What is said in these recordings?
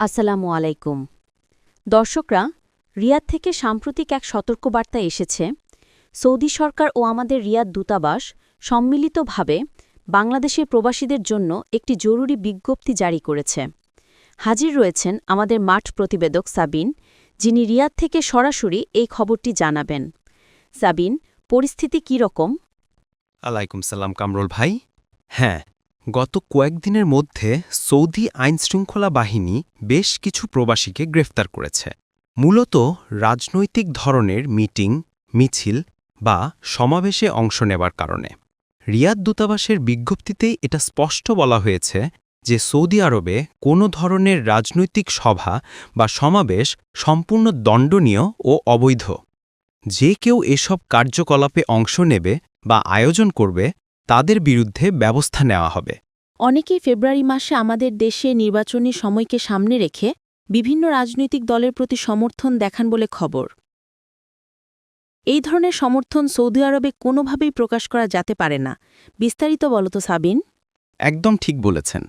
আসসালামু আলাইকুম। দর্শকরা, রিয়াদ থেকে সাম্প্রতিক এক সতর্কবার্তা এসেছে। সৌদি সরকার ও আমাদের রিয়াদ দূতাবাস সম্মিলিতভাবে বাংলাদেশের প্রবাসীদের জন্য একটি জরুরি বিজ্ঞপ্তি জারি করেছে। হাজির রয়েছেন আমাদের মাঠ প্রতিবেদক সাবিন, যিনি রিয়াদ থেকে সরাসরি এই খবরটি জানাবেন। সাবিন, পরিস্থিতি কী রকম? আলাইকুম সালাম কামরুল ভাই। হ্যাঁ গত কয়েকদিনের মধ্যে সৌদি আইনশৃঙ্খলা বাহিনী বেশ কিছু প্রবাসীকে গ্রেফতার করেছে। মূলত রাজনৈতিক ধরনের মিটিং, মিছিল বা সমাবেশে অংশ নেবার কারণে। রিয়াদ দূতাবাসের বিজ্ঞপ্তিতেই এটা স্পষ্ট বলা হয়েছে যে সৌদি আরবে কোনো ধরনের রাজনৈতিক সভা বা সমাবেশ সম্পূর্ণ দণ্ডনীয় ও অবৈধ। যে কেউ এসব কার্যকলাপে অংশ নেবে বা আয়োজন করবে তাদের বিরুদ্ধে ব্যবস্থা নেওয়া হবে। অনেকেই ফেব্রুয়ারি মাসে আমাদের দেশে নির্বাচনী সময়কে সামনে রেখে বিভিন্ন রাজনৈতিক দলের প্রতি সমর্থন দেখান বলে খবর। এই ধরনের সমর্থন সৌদি আরবে কোনোভাবেই প্রকাশ করা যেতে পারে না। বিস্তারিত বলতো সাবিন। একদম ঠিক বলেছেন।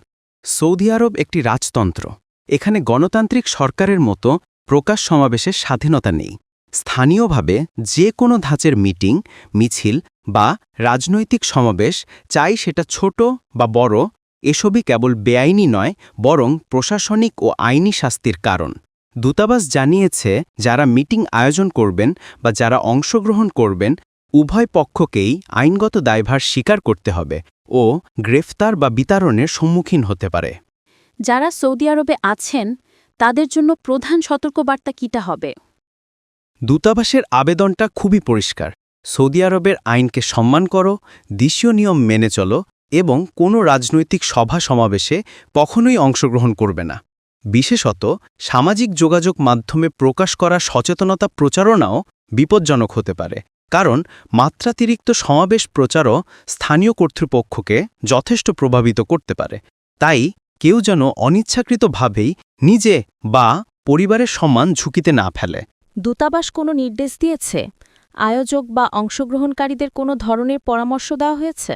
সৌদি আরব একটি রাজতন্ত্র। এখানে গণতান্ত্রিক সরকারের মতো প্রকাশ সমাবেশের স্বাধীনতা নেই। স্থানীয়ভাবে যে কোনো ধাঁচের মিটিং, মিছিল বা রাজনৈতিক সমাবেশ চাই সেটা ছোট বা বড়, এসবই কেবল বেআইনি নয়, বরং প্রশাসনিক ও আইনি শাস্তির কারণ। দূতাবাস জানিয়েছে, যারা মিটিং আয়োজন করবেন বা যারা অংশগ্রহণ করবেন, উভয় পক্ষকেই আইনগত দায়ভার স্বীকার করতে হবে ও গ্রেফতার বা বিতাড়নের সম্মুখীন হতে পারে। যারা সৌদি আরবে আছেন, তাদের জন্য প্রধান সতর্কবার্তা কিটা হবে? দূতাবাসের আবেদনটা খুবই পরিষ্কার। সৌদি আরবের আইনকে সম্মান করো, দেশীয় নিয়ম মেনে চলো এবং কোনো রাজনৈতিক সভা সমাবেশে কখনোই অংশগ্রহণ করবে না। বিশেষত সামাজিক যোগাযোগ মাধ্যমে প্রকাশ করা সচেতনতা প্রচারণাও বিপজ্জনক হতে পারে, কারণ মাত্রাতিরিক্ত সমাবেশ প্রচারও স্থানীয় কর্তৃপক্ষকে যথেষ্ট প্রভাবিত করতে পারে। তাই কেউ যেন অনিচ্ছাকৃতভাবেই নিজে বা পরিবারের সম্মান ঝুঁকিতে না ফেলে। দূতাবাস কোনো নির্দেশ দিয়েছে? আয়োজক বা অংশগ্রহণকারীদের কোনো ধরনের পরামর্শ দেওয়া হয়েছে?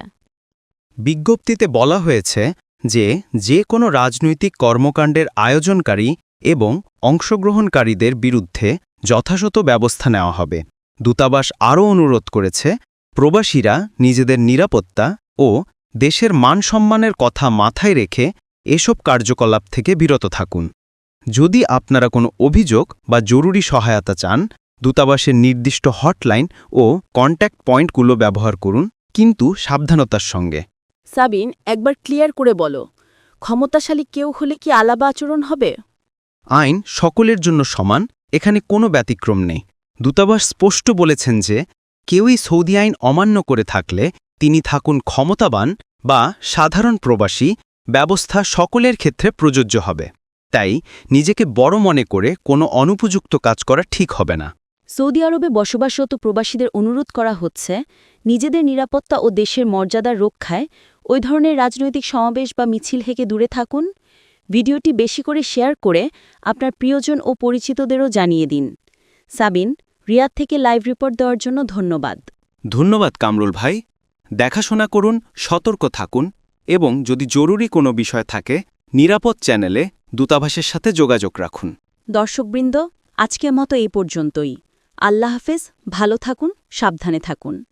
বিজ্ঞপ্তিতে বলা হয়েছে যে যে কোনো রাজনৈতিক কর্মকাণ্ডের আয়োজনকারী এবং অংশগ্রহণকারীদের বিরুদ্ধে যথাযথ ব্যবস্থা নেওয়া হবে। দূতাবাস আরও অনুরোধ করেছে, প্রবাসীরা নিজেদের নিরাপত্তা ও দেশের মান সম্মানের কথা মাথায় রেখে এসব কার্যকলাপ থেকে বিরত থাকুন। যদি আপনারা কোনো অভিযোগ বা জরুরি সহায়তা চান দূতাবাসের নির্দিষ্ট হটলাইন ও কন্ট্যাক্ট পয়েন্টগুলো ব্যবহার করুন কিন্তু সাবধানতার সঙ্গে। সাবিন একবার ক্লিয়ার করে বলো ক্ষমতাশালী কেউ হলে কি আলাবা আচরণ হবে? আইন সকলের জন্য সমান এখানে কোনো ব্যতিক্রম নেই। দূতাবাস স্পষ্ট বলেছেন যে কেউই সৌদি আইন অমান্য করে থাকলে তিনি থাকুন ক্ষমতাবান বা সাধারণ প্রবাসী ব্যবস্থা সকলের ক্ষেত্রে প্রযোজ্য হবে। তাই নিজেকে বড় মনে করে কোনো অনুপযুক্ত কাজ করা ঠিক হবে না। সৌদি আরবে বসবাসরত প্রবাসীদের অনুরোধ করা হচ্ছে নিজেদের নিরাপত্তা ও দেশের মর্যাদার রক্ষায় ওই ধরনের রাজনৈতিক সমাবেশ বা মিছিল থেকে দূরে থাকুন। ভিডিওটি বেশি করে শেয়ার করে আপনার প্রিয়জন ও পরিচিতদেরও জানিয়ে দিন। সাবিন রিয়াদ থেকে লাইভ রিপোর্ট দেওয়ার জন্য ধন্যবাদ। ধন্যবাদ কামরুল ভাই। দেখাশোনা করুন সতর্ক থাকুন এবং যদি জরুরি কোনো বিষয় থাকে নিরাপদ চ্যানেলে দূতাবাসের সাথে যোগাযোগ রাখুন। দর্শকবৃন্দ, আজকের মতো এই পর্যন্তই। আল্লাহ হাফেজ, ভালো থাকুন, সাবধানে থাকুন।